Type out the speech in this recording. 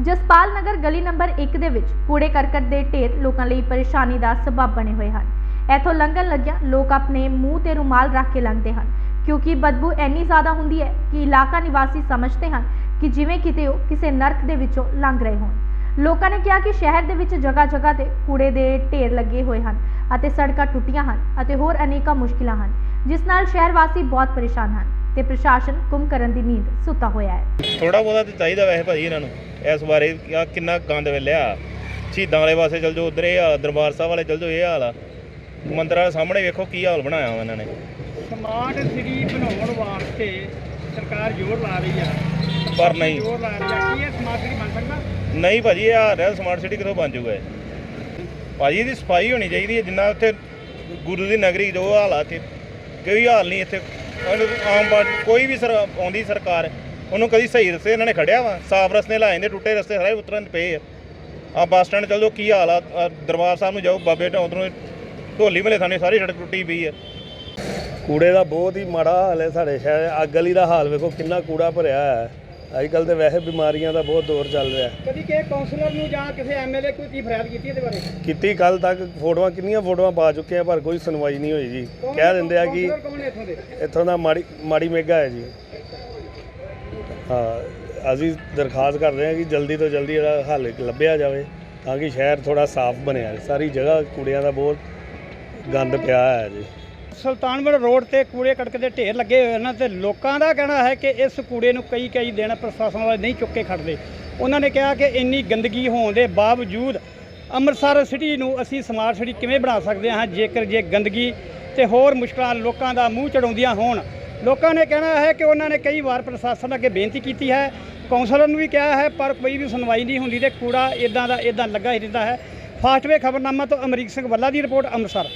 ਜਸਪਾਲ ਨਗਰ ਗਲੀ ਨੰਬਰ 1 ਦੇ ਵਿੱਚ ਕੂੜੇ ਕਰਕਟ ਦੇ ਢੇਰ ਲੋਕਾਂ ਲਈ ਪਰੇਸ਼ਾਨੀ ਦਾ ਸਬਬ ਬਣੇ ਹੋਏ ਹਨ। ਇੱਥੋਂ ਲੰਘਣ ਲੱਗਿਆਂ ਲੋਕ ਆਪਣੇ ਮੂੰਹ ਤੇ ਰੁਮਾਲ ਰੱਖ ਕੇ ਲੰਘਦੇ ਹਨ। ਕਿਉਂਕਿ ਬਦਬੂ ਇੰਨੀ ਜ਼ਿਆਦਾ ਹੁੰਦੀ ਹੈ ਕਿ ਇਲਾਕਾ ਨਿਵਾਸੀ ਸਮਝਦੇ ਹਨ ਕਿ ਜਿਵੇਂ ਕਿਤੇ ਉਹ ਕਿਸੇ ਨਰਕ ਦੇ ਵਿੱਚੋਂ ਲੰਘ ਰਹੇ ਹੋਣ। ਲੋਕਾਂ ਨੇ ਕਿਹਾ ਕਿ ਸ਼ਹਿਰ ਦੇ ਵਿੱਚ ਜਗ੍ਹਾ ਜਗ੍ਹਾ ਤੇ ਕੂੜੇ ਦੇ ਢੇਰ ਲੱਗੇ ਹੋਏ ਹਨ ਅਤੇ ਸੜਕਾਂ ਟੁੱਟੀਆਂ ਹਨ ਅਤੇ ਹੋਰ ਅਨੇਕਾਂ ਮੁਸ਼ਕਿਲਾਂ ਹਨ, ਜਿਸ ਨਾਲ ਸ਼ਹਿਰ ਵਾਸੀ ਬਹੁਤ ਪਰੇਸ਼ਾਨ ਹਨ। ਤੇ ਪ੍ਰਸ਼ਾਸਨ ਕੁੰਭ ਕਰਨ ਦੀ ਨੀਂਦ ਸੁੱਤਾ ਹੋਇਆ ਹੈ। ਥੋੜਾ ਬਹੁਤਾ ਤੇ ਚਾਹੀਦਾ ਵੈਸੇ ਭਾਜੀ ਇਹਨਾਂ ਨੂੰ ਇਸ ਬਾਰੇ ਆ ਕਿੰਨਾ ਗੰਦ ਵੇਲਿਆ। ਸ਼ਹੀਦਾਂ ਵਾਲੇ ਪਾਸੇ ਚਲ ਜਾਓ ਉਧਰ ਇਹ ਹਾਲ ਦਰਬਾਰ ਸਾਹਿਬ ਵਾਲੇ ਚਲ ਜਾਓ ਇਹ ਹਾਲ ਆ। ਮੰਦਰਾਂ ਦੇ ਸਾਹਮਣੇ ਵੇਖੋ ਕੀ ਹਾਲ ਬਣਾਇਆ ਵਾ ਇਹਨਾਂ ਨੇ। ਸਮਾਰਟ ਸਿਟੀ ਬਣਾਉਣ ਵਾਸਤੇ ਸਰਕਾਰ ਜ਼ੋਰ ਲਾ ਰਹੀ ਆ। ਪਰ ਨਹੀਂ। ਜ਼ੋਰ ਲਾ ਰਹੀ ਆ। ਕੀ ਇਹ ਸਮਾਰਟ ਸਿਟੀ ਬਣ ਸਕਦਾ? ਨਹੀਂ ਭਾਜੀ ਇਹ ਹਾਲ ਹੈ ਸਮਾਰਟ ਸਿਟੀ ਕਿੱਥੋਂ ਬਣ ਜਾਊਗਾ ਇਹ? ਭਾਜੀ ਇਹਦੀ ਸਫ਼ਾਈ ਹੋਣੀ ਚਾਹੀਦੀ ਹੈ ਜਿੰਨਾ ਉੱਥੇ ਗੁਰੂ ਦੀ ਨਗਰੀ ਜੋ ਹਾਲ ਆ ਇੱਥੇ ਕੋਈ ਹਾਲ ਨਹੀਂ ਇੱਥੇ। ਉਹਨੂੰ ਆਮ ਬਾ- ਕੋਈ ਵੀ ਸਰ ਆਉਂਦੀ ਸਰਕਾਰ, ਉਹਨੂੰ ਕਦੀ ਸਹੀ ਰਸਤੇ ਇਹਨਾਂ ਨੇ ਖੜਿਆ ਵਾ? ਸਾਫ਼ ਰਸਤੇ ਲਾਏ ਜਾਂਦੇ, ਟੁੱਟੇ ਰਸਤੇ ਸਾਰੇ ਉਤਰਨ ਪਏ ਆ। ਆ ਬੱਸ ਸਟੈਂਡ ਚੱਲ ਜਾਓ, ਕੀ ਹਾਲ ਆ? ਆਹ ਦਰਬਾਰ ਸਾਹਿਬ ਨੂੰ ਜਾਓ, ਬਾਬੇ ਢਾਉਂ ਉਧਰੋਂ ਢੋਲੀ ਮਲੇ ਥਾਣੇ ਸਾਰੀ ਸੜਕ ਟੁੱਟੀ ਪਈ ਆ। ਕੂੜੇ ਦਾ ਬਹੁਤ ਹੀ ਮਾੜਾ ਹਾਲ ਹੈ ਸਾਡੇ ਸ਼ਹਿਰ। ਆ ਗਲੀ ਦਾ ਹਾਲ ਵੇਖੋ ਕਿੰਨਾ ਕੂੜਾ ਭਰਿਆ ਹੈ। ਅੱਜ ਕੱਲ ਤੇ ਵੈਸੇ ਬਿਮਾਰੀਆਂ ਦਾ ਬਹੁਤ ਦੌਰ ਚੱਲ ਰਿਹਾ। ਕਦੀ ਕਿਸੇ ਕਾਉਂਸਲਰ ਨੂੰ ਜਾਂ ਕਿਸੇ ਐਮਐਲਏ ਕੋਈ ਕੀ ਫਰਿਆਦ ਕੀਤੀ ਇਹਦੇ ਬਾਰੇ? ਕੀਤੀ ਕੱਲ ਤੱਕ ਫੋਟੋਆਂ ਕਿੰਨੀਆਂ ਫੋਟੋਆਂ ਪਾ ਚੁੱਕੇ ਆ ਪਰ ਕੋਈ ਸੁਣਵਾਈ ਨਹੀਂ ਹੋਈ ਜੀ। ਕਹਿ ਦਿੰਦੇ ਆ ਕਿ ਕਾਉਂਸਲਰ ਕੌਣ ਹੈ ਇੱਥੋਂ ਦੇ? ਇੱਥੋਂ ਦਾ ਮਾੜੀ ਮਾੜੀ ਮੇਗਾ ਹੈ ਜੀ। ਹਾਂ ਅਸੀਂ ਦਰਖਾਸਤ ਕਰਦੇ ਹਾਂ ਕਿ ਜਲਦੀ ਤੋਂ ਜਲਦੀ ਇਹਦਾ ਹੱਲ ਲੱਭਿਆ ਜਾਵੇ ਤਾਂ ਕਿ ਸ਼ਹਿਰ ਥੋੜਾ ਸਾਫ਼ ਬਣਿਆ। ਸਾਰੀ ਜਗ੍ਹਾ ਕੂੜਿਆਂ ਦਾ ਬਹੁਤ ਗੰਦ ਪਿਆ ਹੈ ਜੀ। ਸੁਲਤਾਨਪੁਰ ਰੋਡ ਤੇ ਕੂੜੇ ਕੜਕ ਦੇ ਢੇਰ ਲੱਗੇ ਹੋਏ ਹਨ ਤੇ ਲੋਕਾਂ ਦਾ ਕਹਿਣਾ ਹੈ ਕਿ ਇਸ ਕੂੜੇ ਨੂੰ ਕਈ ਕਈ ਦਿਨ ਪ੍ਰਸ਼ਾਸਨ ਵਾਲੇ ਨਹੀਂ ਚੁੱਕ ਕੇ ਖੜਦੇ ਉਹਨਾਂ ਨੇ ਕਿਹਾ ਕਿ ਇੰਨੀ ਗੰਦਗੀ ਹੋਣ ਦੇ ਬਾਵਜੂਦ ਅੰਮ੍ਰਿਤਸਰ ਸਿਟੀ ਨੂੰ ਅਸੀਂ ਸਮਾਰਟ ਸਿਟੀ ਕਿਵੇਂ ਬਣਾ ਸਕਦੇ ਹਾਂ? ਜੇਕਰ ਜੇ ਗੰਦਗੀ ਤੇ ਹੋਰ ਮੁਸ਼ਕਲਾਂ ਲੋਕਾਂ ਦਾ ਮੂੰਹ ਚੜਾਉਂਦੀਆਂ ਹੋਣ, ਲੋਕਾਂ ਨੇ ਕਹਿਣਾ ਹੈ ਕਿ ਉਹਨਾਂ ਨੇ ਕਈ ਵਾਰ ਪ੍ਰਸ਼ਾਸਨ ਅੱਗੇ ਬੇਨਤੀ ਕੀਤੀ ਹੈ। ਕੌਂਸਲਰ ਨੂੰ ਵੀ ਕਿਹਾ ਹੈ, ਪਰ ਕੋਈ ਵੀ ਸੁਣਵਾਈ ਨਹੀਂ ਹੁੰਦੀ ਤੇ ਕੂੜਾ ਇਦਾਂ ਦਾ ਇਦਾਂ ਲੱਗਾ ਹੀ ਰਹਿੰਦਾ ਹੈ। ਫਾਸਟਵੇ ਖਬਰਨਾਮਾ ਤੋਂ ਅਮਰੀਕ ਸਿੰਘ ਵੱਲਾ ਦੀ ਰਿਪੋਰਟ ਅੰਮ੍ਰਿਤਸਰ।